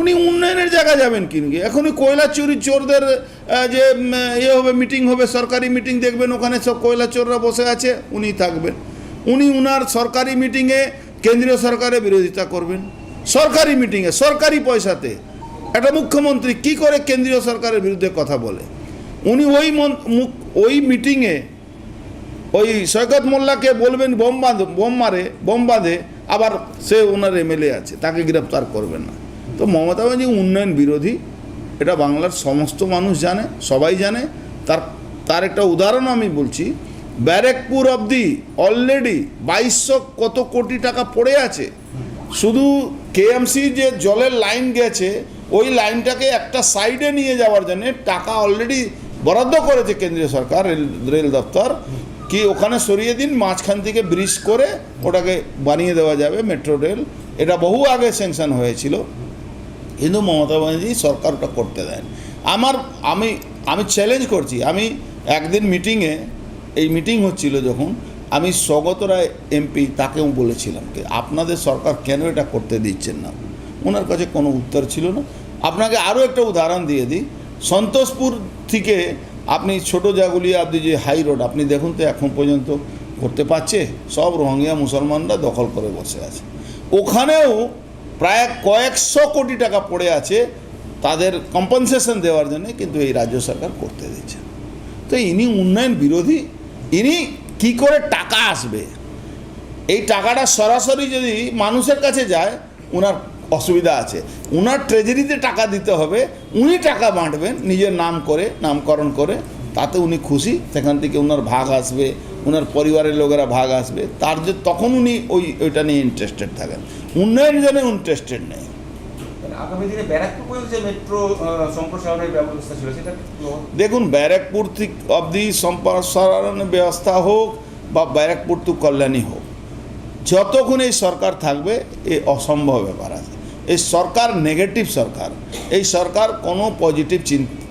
উনি উন্নয়নের জায়গা যাবেন কিনকে এখনই কয়লা চুরি চোরদের যে ইয়ে হবে মিটিং হবে, সরকারি মিটিং দেখবেন ওখানে সব কয়লা চোররা বসে আছে, উনি থাকবেন। উনি উনার সরকারি মিটিংয়ে কেন্দ্রীয় সরকারের বিরোধিতা করবেন। সরকারি মিটিংয়ে সরকারি পয়সাতে। একটা মুখ্যমন্ত্রী কি করে কেন্দ্রীয় সরকারের বিরুদ্ধে কথা বলে? উনি ওই ওই মিটিংয়ে ওই সৈকত মোল্লাকে বলবেন বোম বাঁধ, বোম মারে, বোম বাঁধে, আবার সে ওনার এমএলএ আছে, তাকে গ্রেপ্তার করবেন না। তো মমতা ব্যানার্জি উন্নয়ন বিরোধী। এটা বাংলার সমস্ত মানুষ জানে, সবাই জানে। তার তার একটা উদাহরণ আমি বলছি। ব্যারেকপুর অবধি অলরেডি বাইশশো কত কোটি টাকা পড়ে আছে। শুধু কেএমসি যে জলের লাইন গেছে, ওই লাইনটাকে একটা সাইডে নিয়ে যাওয়ার জন্য টাকা অলরেডি বরাদ্দ করেছে কেন্দ্রীয় সরকার, রেল রেল দপ্তর। কি ওখানে সরিয়ে দিন, মাঝখান থেকে ব্রিজ করে ওটাকে বানিয়ে দেওয়া যাবে মেট্রো রেল এটা বহু আগে স্যাংশন হয়েছিল। কিন্তু মমতা ব্যানার্জি সরকার ওটা করতে দেন। আমার, আমি আমি চ্যালেঞ্জ করছি। আমি একদিন মিটিংয়ে এই মিটিং হচ্ছিল যখন, আমি স্বগত রায় এমপি তাকেও বলেছিলাম কি আপনাদের সরকার কেন এটা করতে দিচ্ছেন না? ওনার কাছে কোনো উত্তর ছিল না। আপনাকে আরও একটা উদাহরণ দিয়ে দিই। সন্তোষপুর থেকে আপনি ছোটো জাগুলিয়া আপনি যে হাই রোড আপনি দেখুন তো এখন পর্যন্ত করতে পারছে? সব রোহিঙ্গা মুসলমানরা দখল করে বসে আছে। ওখানেও প্রায় কয়েকশো কোটি টাকা পড়ে আছে তাদের কম্পনসেশন দেওয়ার জন্য কিন্তু এই রাজ্য সরকার করতে দিচ্ছে। তো ইনি উন্নয়ন বিরোধী, ইনি কি করে টাকা আসবে? এই টাকাটা সরাসরি যদি মানুষের কাছে যায় ওনার অসুবিধা আছে। ওনার ট্রেজারিতে টাকা দিতে হবে, উনি টাকা বাঁটবেন, নিজের নাম করে, নামকরণ করে, তাতে উনি খুশি, সেখান থেকে ওনার ভাগ আসবে পরিবারের লোকেরা ভাগ আসবে। তার যে তখন উনি ওই ওইটা নিয়ে ইন্টারেস্টেড থাকেন। উন্নয়ন জন্য ইন্টারেস্টেড নেই। মানে আগামী দিনে ব্যারাকপুর যে মেট্রো সম্প্রসারণের ব্যবস্থা ছিল সেটা দেখুন ব্যারাকপুর থেকে অবধি সম্প্রসারণের ব্যবস্থা হোক বা ব্যারাকপুর টু কল্যাণী হোক যতক্ষণ এই সরকার থাকবে এ অসম্ভব ব্যাপার আছে। এই সরকার নেগেটিভ সরকার। এই সরকার কোনো পজিটিভ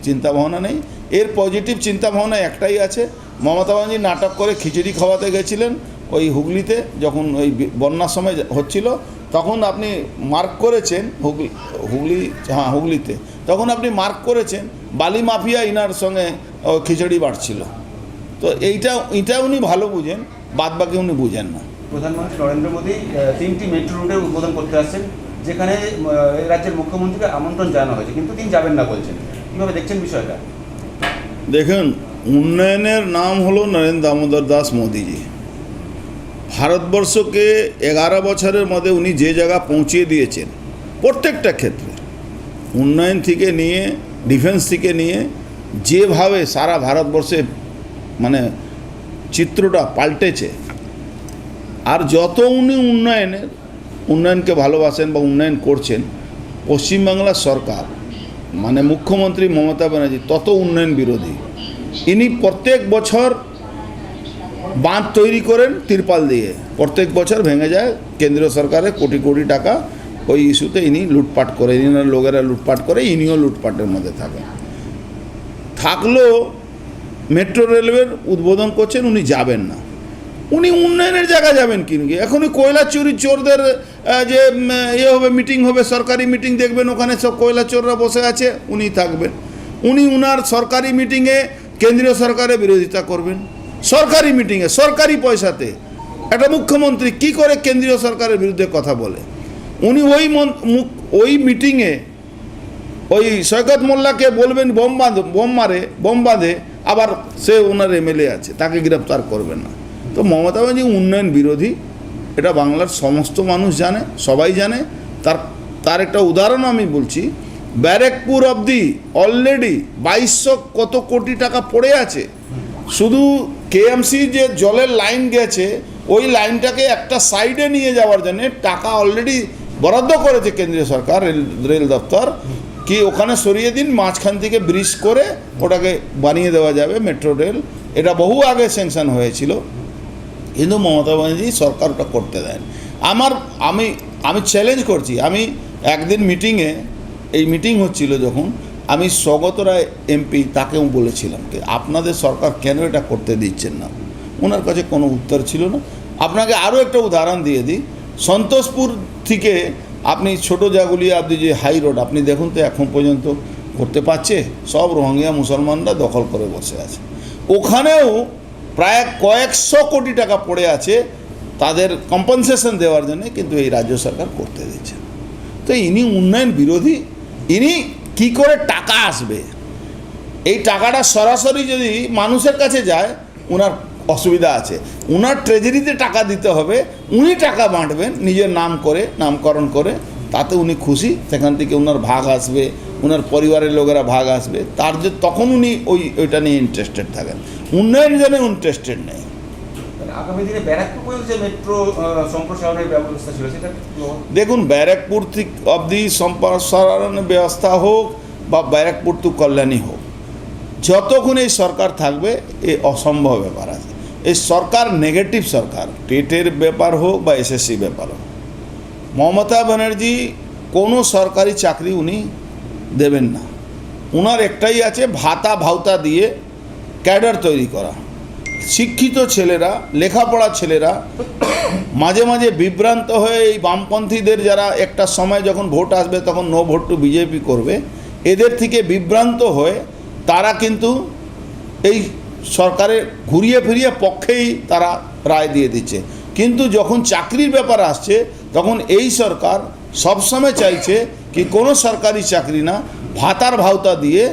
চিন্তাভাবনা নেই। এর পজিটিভ চিন্তাভাবনা একটাই আছে মমতা ব্যানার্জি নাটক করে খিচুড়ি খাওয়াতে গেছিলেন ওই হুগলিতে যখন ওই বন্যার সময় হচ্ছিল তখন আপনি মার্ক করেছেন হুগলি হুগলি হ্যাঁ হুগলিতে তখন আপনি মার্ক করেছেন বালি মাফিয়া ইনার সঙ্গে খিচুড়ি বাড়ছিল। তো এইটা এটা উনি ভালো বুঝেন বাদ বাকি উনি বুঝেন না। প্রধানমন্ত্রী নরেন্দ্র মোদী তিনটি মেট্রো রুটের উদ্বোধন করতে আসছেন যেখানে এই রাজ্যের মুখ্যমন্ত্রীকে আমন্ত্রণ জানানো হয়েছে কিন্তু তিনি যাবেন না বলছেন। কীভাবে দেখছেন বিষয়টা? দেখুন উন্নয়নের নাম হলো নরেন্দ্র দামোদর দাস মোদিজি। ভারতবর্ষকে এগারো বছরের মধ্যে উনি যে জায়গা পৌঁছিয়ে দিয়েছেন, প্রত্যেকটা ক্ষেত্রে, উন্নয়ন থেকে নিয়ে ডিফেন্স থেকে নিয়ে, যেভাবে সারা ভারতবর্ষে মানে চিত্রটা পাল্টেছে, আর যত উনি উন্নয়নের, উন্নয়নকে ভালোবাসেন বা উন্নয়ন করছেন, পশ্চিমবাংলার সরকার মানে মুখ্যমন্ত্রী মমতা ব্যানার্জি, তত উন্নয়ন বিরোধী। ইনি প্রত্যেক বছর বাঁধ তৈরি করেন তিরপাল দিয়ে। প্রত্যেক বছর ভেঙে যায়। কেন্দ্রীয় সরকারের কোটি কোটি টাকা ওই ইস্যুতে ইনি লুটপাট করে, ইনার লোকেরা লুটপাট করে, ইনিও লুটপাটের মধ্যে থাকেন। থাকলেও মেট্রো রেলওয়ের উদ্বোধন করছেন, উনি যাবেন না। উনি উন্নয়নের জায়গা যাবেন কিনকে এখনই কয়লা চুরি চোরদের যে ইয়ে হবে, মিটিং হবে, সরকারি মিটিং দেখবেন, ওখানে সব কয়লা চোররা বসে আছে, উনি থাকবেন। উনি উনার সরকারি মিটিংয়ে কেন্দ্রীয় সরকারের বিরোধিতা করবেন। সরকারি মিটিংয়ে সরকারি পয়সাতে। একটা মুখ্যমন্ত্রী কি করে কেন্দ্রীয় সরকারের বিরুদ্ধে কথা বলে? উনি ওই ওই মিটিংয়ে ওই সৈকত মোল্লাকে বলবেন বোম বোম মারে, বোম বাঁধে, আবার সে ওনার এমএলএ আছে, তাকে গ্রেপ্তার করবেন না। তো মমতা ব্যানার্জি উন্নয়ন বিরোধী, এটা বাংলার সমস্ত মানুষ জানে, সবাই জানে। তার তার একটা উদাহরণ আমি বলছি ব্যারেকপুর অবধি অলরেডি বাইশশো কত কোটি টাকা পড়ে আছে। শুধু কেএমসি যে জলের লাইন গেছে, ওই লাইনটাকে একটা সাইডে নিয়ে যাওয়ার জন্য টাকা অলরেডি বরাদ্দ করেছে কেন্দ্রীয় সরকার, রেল রেল দপ্তর। কি ওখানে সরিয়ে দিন, মাঝখান থেকে ব্রিজ করে ওটাকে বানিয়ে দেওয়া যাবে মেট্রো রেল এটা বহু আগে স্যাংশন হয়েছিল। কিন্তু মমতা ব্যানার্জি সরকার ওটা করতে দেন। আমার, আমি আমি চ্যালেঞ্জ করছি। আমি একদিন মিটিংয়ে এই মিটিং হচ্ছিল যখন আমি স্বগত রায় এমপি তাকেও বলেছিলাম যে আপনাদের সরকার কেন এটা করতে দিচ্ছেন না? ওনার কাছে কোনো উত্তর ছিল না। আপনাকে আরও একটা উদাহরণ দিয়ে দিই। সন্তোষপুর থেকে আপনি ছোট জায়গাগুলি আপনি যে হাই রোড আপনি দেখুন তো এখন পর্যন্ত করতে পারছে? সব রোহিঙ্গা মুসলমানরা দখল করে বসে আছে। ওখানেও প্রায় কয়েকশো কোটি টাকা পড়ে আছে তাদের কম্পেনসেশন দেওয়ার জন্য, কিন্তু এই রাজ্য সরকার করতে দিচ্ছে তো ইনি উন্নয়ন বিরোধী ইনি কি করে টাকা আসবে? এই টাকাটা সরাসরি যদি মানুষের কাছে যায় ওনার অসুবিধা আছে। ওনার ট্রেজারিতে টাকা দিতে হবে, উনি টাকা বাঁটবেন, নিজের নাম করে, নামকরণ করে, তাতে উনি খুশি। সেখান থেকে ওনার ভাগ আসবে ওনার পরিবারের লোকেরা ভাগ আসবে। তার যে তখন উনি ওই ওইটা নিয়ে ইন্টারেস্টেড থাকেন। উন্নয়ন জন্য ইন্টারেস্টেড নেই। আগামী দিনে ব্যারাকপুর যে মেট্রো সম্প্রসারণের ব্যবস্থা ছিল, সেটা দেখুন, ব্যারাকপুর অবধি সম্প্রসারণ ব্যবস্থা হোক বা ব্যারাকপুর টু কল্যাণী হোক, যতক্ষণ এই সরকার থাকবে এ অসম্ভব ব্যাপার আছে। এই সরকার নেগেটিভ সরকার টেটের ব্যাপার হোক বা এসএসসি ব্যাপার হোক। মমতা ব্যানার্জি কোনো সরকারি চাকরি উনি দেবেন না। ওনার একটাই আছে, ভাতা ভাউতা দিয়ে ক্যাডার তৈরি করা। শিক্ষিত ছেলেরা, লেখাপড়া ছেলেরা মাঝে মাঝে বিভ্রান্ত হয়ে এই বামপন্থীদের যারা একটা সময় যখন ভোট আসবে তখন নো ভোট টু বিজেপি করবে, এদের থেকে বিভ্রান্ত হয়ে তারা কিন্তু এই সরকারের ঘুরিয়ে ফিরিয়ে পক্ষেই তারা রায় দিয়ে দিচ্ছে। কিন্তু যখন চাকরির ব্যাপার আসছে, তখন এই সরকার সবসময় চাইছে কি কোনো সরকারি চাকরি না, ভাতার ভাওতা দিয়ে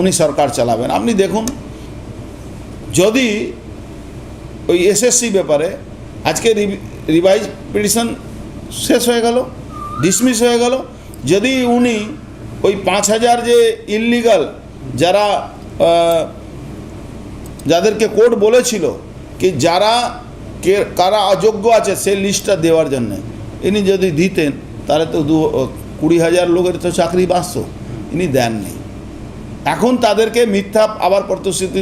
উনি সরকার চালাবেন। আপনি দেখুন যদি ওই এসএসসি ব্যাপারে আজকে রিভাইজ পিটিশন শেষ হয়ে গেল ডিসমিস হয়ে গেল, যদি উনি ওই পাঁচ হাজার যে ইললিগাল যারা যাদেরকে কোর্ট বলেছিল কি যারা কে, কারা অযোগ্য আছে সেই লিস্টটা দেওয়ার জন্য, ইনি যদি দিতেন, তাহলে তো দু, কুড়ি হাজার লোকের তো চাকরি বাঁচত, ইনি দেননি। এখন তাদেরকে মিথ্যা আবার প্রতিশ্রুতি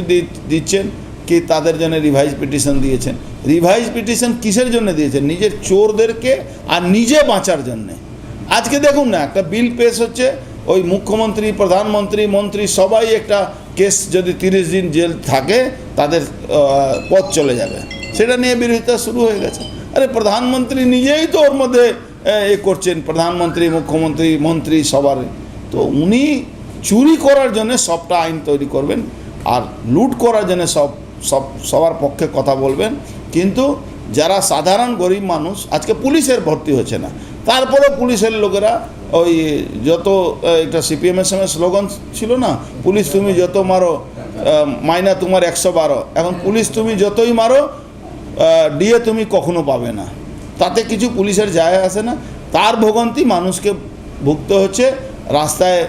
দিচ্ছেন কি তাদের জন্য রিভাইজ পিটিশন দিয়েছেন? রিভাইজ পিটিশন কিসের জন্য দিয়েছেন? নিজের চোরদেরকে আর নিজে বাঁচার জন্যে। আজকে দেখুন না, একটা বিল পেশ হচ্ছে, ওই মুখ্যমন্ত্রী, প্রধানমন্ত্রী, মন্ত্রী সবাই একটা কেস যদি তিরিশ দিন জেল থাকে, তাদের পথ চলে যাবে। সেটা নিয়ে বিরোধিতা শুরু হয়ে গেছে। আরে প্রধানমন্ত্রী নিজেই তো ওর মধ্যে এ করছেন, প্রধানমন্ত্রী, মুখ্যমন্ত্রী, মন্ত্রী সবার। তো উনি চুরি করার জন্য সবটা আইন তৈরি করবেন, আর লুট করার জন্য সব সব, সবার পক্ষে কথা বলবেন। কিন্তু যারা সাধারণ গরিব মানুষ, আজকে পুলিশের ভর্তি হচ্ছে না। তারপরেও পুলিশের লোকেরা ওই যত একটা সিপিএমের সময় স্লোগান ছিল না, পুলিশ তুমি যত মারো মাইনা তোমার একশো বারো। এখন পুলিশ তুমি যতই মারো ডিএ তুমি কখনো পাবে না। তাতে কিছু পুলিশের যায় আসে না। তার ভোগান্তি মানুষকে ভুগতে হচ্ছে। রাস্তায়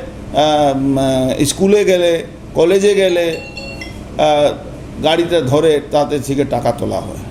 স্কুলে গেলে, কলেজে গেলে গাড়িতে ধরে তাতে থেকে টাকা তোলা হয়।